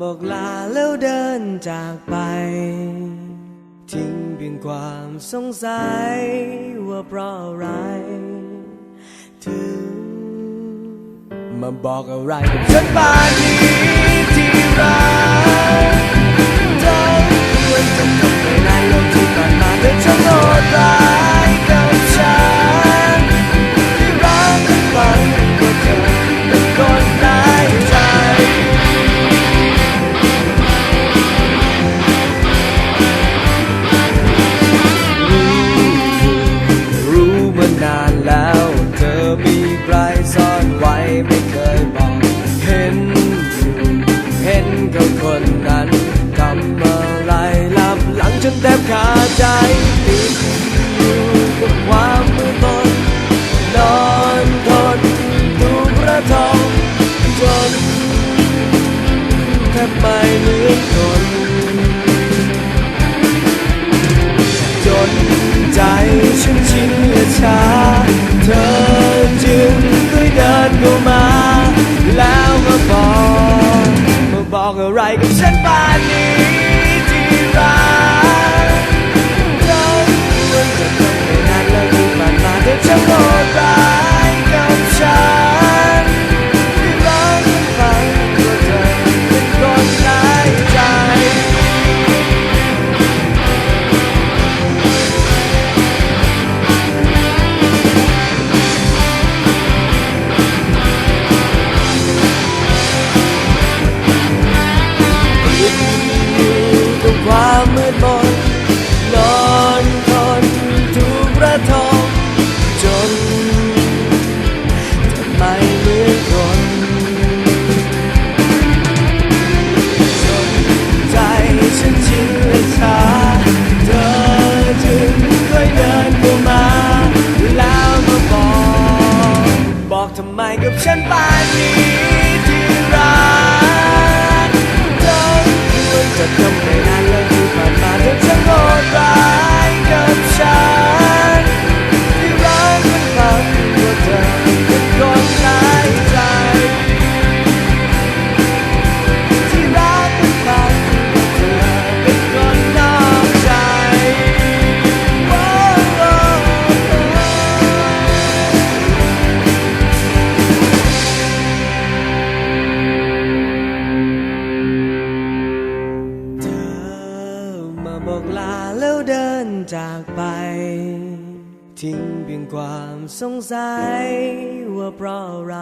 บอกลาแล้วเดินจากไป ทิ้งเพียงความสงสัยว่าเพราะอะไรถึงมาบอกอะไรกับฉันบ้านนี้ ฉันชินและช้าเธอจึงค่อยเดินเข้ามา แล้วมาบอกมาบอกอะไรกับฉันป่านนี้ บอกทำไมกับฉันป่านนี้ที่รักเธอควรจะทำ บอกลาแล้วเดินจากไป ทิ้งเพียงความสงสัยว่าเพราะอะไร